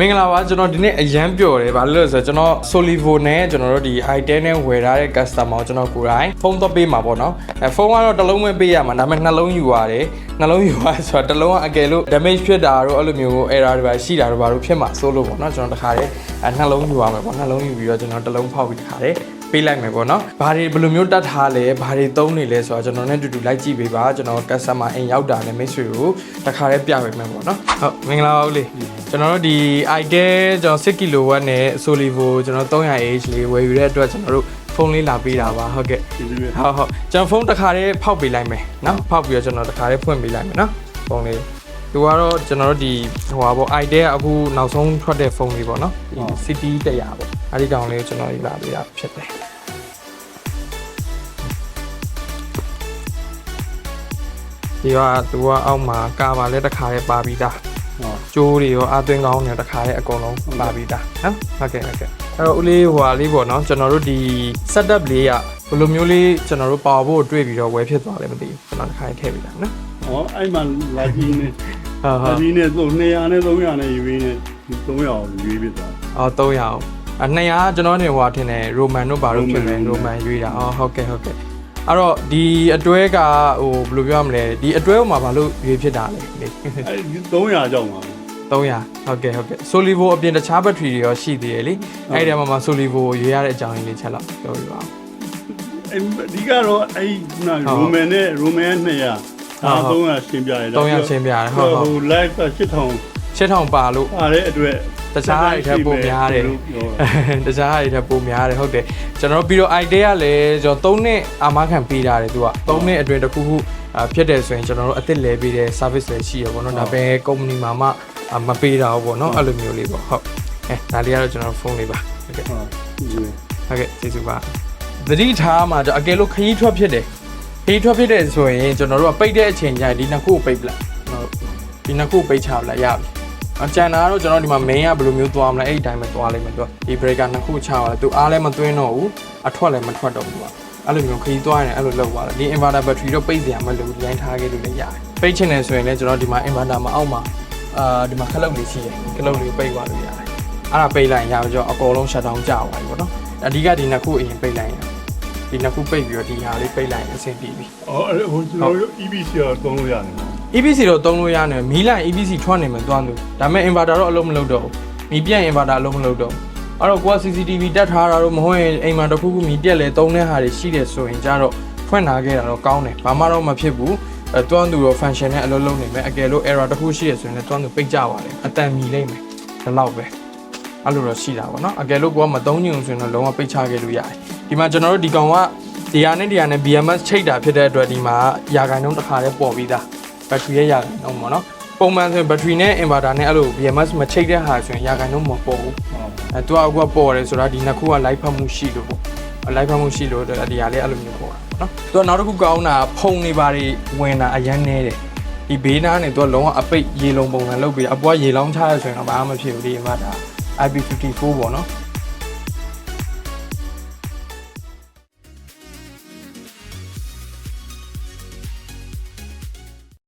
မင်္ဂလာပါကျွန်တော်ဒီနေ့အရန်ပျော်တယ်ဗာလို့လဲဆိုတော့ကျွန်တော် Solivo နဲ့ကျွန်တော်တို့ဒီ i10 နဲ့ဝယ်ထားတဲ့ customer ကိုကျွန်တော်ကိုယ်တိုင်ဖုန်းတော့ပေးမှာပေါ့နော်အဲဖုန်းကတော့တစ်လုံးပဲပေးရမှာဒါပေမဲ့နှလုံးယူရတယ်နှလုံးယူရဆိုတော့တစ်လုံးကအကယ်လို့ damage ဖြစ်တာတော့အဲ့လိုမျိုး error တွေပါရှိတာတော့ဘာလို့ဖြစ်မှာစိုးလို့ပေါ့နော်ကျွန်တော်တခါတည်းအဲနှလုံးယူရမယ်ပေါ့နှလုံးယူပြီးတော့ကျွန်တော်တစ်လုံးဖောက်ပြီးတခါတည်း ပေးလိုက်မယ်ပေါ့နော်။ဘာတွေဘယ်လိုမျိုးတတ်ထားလဲဘာတွေသုံးနေလဲဆိုတော့ကျွန်တော်နဲ့အတူတူလိုက်ကြည့်ပေးပါကျွန်တော် customer အိမ်ရောက်တာနဲ့မိတ်ဆွေကိုတခါတည်းပြပေးမယ်ပေါ့နော်။ဟုတ်မင်္ဂလာပါဦးလေး။ကျွန်တော်တို့ဒီ idea ကျွန်တော်6 kW နဲ့ Solivo ကျွန်တော် 300H လေးဝယ်ယူတဲ့အတွက်ကျွန်တော်တို့ဖုန်းလေးလာပေးတာပါဟုတ်ကဲ့ဒီလိုပဲဟုတ်ဟုတ်ကျွန်တော်ဖုန်းတစ်ခါတည်းဖောက်ပေးလိုက်မယ်နော်ဖောက်ပြီးတော့ကျွန်တော်တစ်ခါတည်းဖွင့်ပေးလိုက်မယ်နော်ဖုန်းလေးသူကတော့ကျွန်တော်တို့ဒီဟိုပါပေါ့ idea ကအခုနောက်ဆုံးထွက်တဲ့ဖုန်းလေးပေါ့နော်ဒီ city 100ပေါ့ အဲ့ဒီကောင်လေးကိုကျွန်တော်ဒီလာပေးတာဖြစ်တယ်ဒီကသူကအောက်မှာကာပါလဲတစ်ခါတည်းပါပြီးသားဟောကျိုးတွေရောအသွင်းကောင်းတွေတစ်ခါတည်းအကုန်လုံးပါပြီးသားနော်ဟုတ်ကဲ့ဟုတ်ကဲ့အဲ့တော့ဦးလေးဟိုဟာလေးပေါ့နော်ကျွန်တော်တို့ဒီ setup လေးကဘယ်လိုမျိုးလေးကျွန်တော်တို့ပါဖို့တွေ့ပြီးတော့ဝယ်ဖြစ်သွားလဲမသိဘူးကျွန်တော်တစ်ခါတည်းထည့်ပြီးသားနော်ဟောအဲ့မှာလာကြီးနေဟုတ်လာဟုတ်ကြီးနေဆို200နဲ့300နဲ့ယူရင်းနဲ့300ကိုယူပြီးသွားအော်300အောင် အ200ကျွန်တော်နေဟိုဟာထင်တယ်ရိုမန်တို့ဘာလို့ဖြစ်လဲ Roman ရိုမန်ရွေးတာအော်ဟုတ်ကဲ့ဟုတ်ကဲ့အဲ့တော့ဒီအတွဲကဟိုဘယ်လိုပြောရမလဲဒီအတွဲဟိုမှာဘာလို့ရွေးဖြစ်တာလဲလေအဲ့ဒီ300ကြောက်မှာ300ဟုတ်ကဲ့ဟုတ်ကဲ့ Solivo အပြင်တခြားဘက်ထရီတွေရောရှိသေးတယ်လေအဲ့ဒီထဲမှာမှာ Solivo ကိုရွေးရတဲ့အကြောင်းရင်းလေးချက်လောက်ပြောပြပါဦးအဲ့ဒီကတော့အဲ့နာရိုမန်နဲ့ရိုမန်200အာ300ရှင်းပြရတယ်300ချင်းပြရတယ်ဟုတ်ဟုတ်ဟို live 8000 8000ပါလို့အားတဲ့အတွက်တခြားတွေထက်ပိုများတယ်တခြားဟာတွေထက်ပိုများတယ်ဟုတ်တယ်ကျွန်တော်တို့ပြီးတော့ idea ကလည်းကျွန်တော်3နှစ်အာမခံပေးထားတယ်သူက3နှစ်အတွင်းတစ်ခုခုအာဖြစ်တယ်ဆိုရင်ကျွန်တော်တို့အသစ်လဲပေးတဲ့ service လည်းရှိရပေါ့နော်ဒါပေမဲ့ company မှာမှအာမပေးတာဘူးပေါ့နော်အဲ့လိုမျိုးလေးပေါ့ဟုတ်အဲဒါလေးကတော့ကျွန်တော်ဖုန်းလေးပါဟုတ်ကဲ့ဟောဒီလိုဟုတ်ကဲ့ကျေးဇူးပါသတိထားမှာကျွန်တော်အကယ်လို့ခရီးထွက်ဖြစ်တယ်ခရီးထွက်ဖြစ်တယ်ဆိုရင်ကျွန်တော်တို့ကပိတ်တဲ့အချိန်ကျရင်ဒီနှစ်ခုကိုပိတ်ပလိုက်ဟုတ်ဒီနှစ်ခုပိတ်ချပလိုက်ရပြီ အကျန်တာကတော့ကျွန်တော်ဒီမှာ main ကဘယ်လိုမျိုးသွားမလဲအဲ့ဒီတိုင်းပဲသွားလိမ့်မယ်သူကဒီ breaker နှစ်ခုချရတယ်သူအားလည်းမသွင်းတော့ဘူးအထွက်လည်းမထွက်တော့ဘူးကအဲ့လိုမျိုးခရီးသွားရင်အဲ့လိုလုပ်သွားတယ်ဒီ inverter battery တော့ပိတ်စရာမလိုဘူးဒီတိုင်းထားခဲ့လို့လည်းရတယ်ပိတ်ချင်တယ်ဆိုရင်လည်းကျွန်တော်ဒီမှာ inverter မှာအောက်မှာအာဒီမှာခလုတ်လေးရှိတယ်ခလုတ်လေးပိတ်သွားလို့ရတယ်အဲ့ဒါပိတ်လိုက်ရင်ရပြီတော့အကုန်လုံး shut down ကျသွားပြီပေါ့နော်အဓိကဒီနှစ်ခုအရင်ပိတ်လိုက်ရင်ဒီနှစ်ခုပိတ်ပြီးတော့ဒီဟာလေးပိတ်လိုက်ရင်အဆင်ပြေပြီဟောအဲ့ဟိုကျွန်တော်တို့ EBC တော့သုံးလို့ရတယ် EPC တော့သုံးလို့ရတယ်မီးလိုင်း EPC ထွက်နေမှသွားလို့ဒါပေမဲ့ inverter တော့အလုံးမလုပ်တော့ဘူးမီးပြတ် inverter အလုံးမလုပ်တော့ဘူးအဲ့တော့ကိုက CCTV တက်ထားတာတော့မဟုတ်ရင်အိမ်မှာတစ်ခုခုမီးပြက်လဲသုံးတဲ့ဟာတွေရှိတယ်ဆိုရင်ကြတော့ဖွင့်လာခဲ့တာတော့ကောင်းတယ်ဘာမှတော့မဖြစ်ဘူးအဲတွန်းသူတော့ function နဲ့အလုံးလုံးနေမယ်အကယ်လို့ error တစ်ခုရှိရဆိုရင်လည်းတွန်းသူပိတ်ကြပါတယ်အတန်မြည်လိမ့်မယ်ဒီလောက်ပဲအဲ့လိုတော့ရှိတာပေါ့နော်အကယ်လို့ကိုကမသုံးညုံဆိုရင်တော့လုံးဝပိတ်ချခဲ့လို့ရတယ်ဒီမှာကျွန်တော်တို့ဒီကောင်ကဒီဟာနဲ့ဒီဟာနဲ့ BMS ချိတ်တာဖြစ်တဲ့အတွက်ဒီမှာရာခိုင်နှုန်းတစ်ခါလေးပေါ်ပြီးသား ဘက်ထရီရဲ့ရာခိုင်နှုန်းပေါ့နော်ပုံမှန်ဆိုရင်ဘက်ထရီနဲ့ inverter နဲ့အဲ့လို BMS မချိတ်တဲ့ဟာဆိုရင်ရာခိုင်နှုန်းမပေါ်ဘူးဟောအဲသူကအခုကပေါ်တယ်ဆိုတာဒီနှစ်ခုက live ဖတ်မှုရှိလို့ပေါ့ live ဖတ်မှုရှိလို့ဒီဟာလေးအဲ့လိုမျိုးပေါ်တာပေါ့နော်သူကနောက်တစ်ခုကောင်းတာဖုံနေပါတွေဝင်တာအရန်နေတယ်ဒီဘေးနားနဲ့သူကလုံးဝအပိတ်ရေလုံးပုံစံလုပ်ပြီးအပွားရေလောင်းချရဆိုရင်တော့ဘာမှမဖြစ်ဘူးဒီ inverter IP54 ပေါ့နော်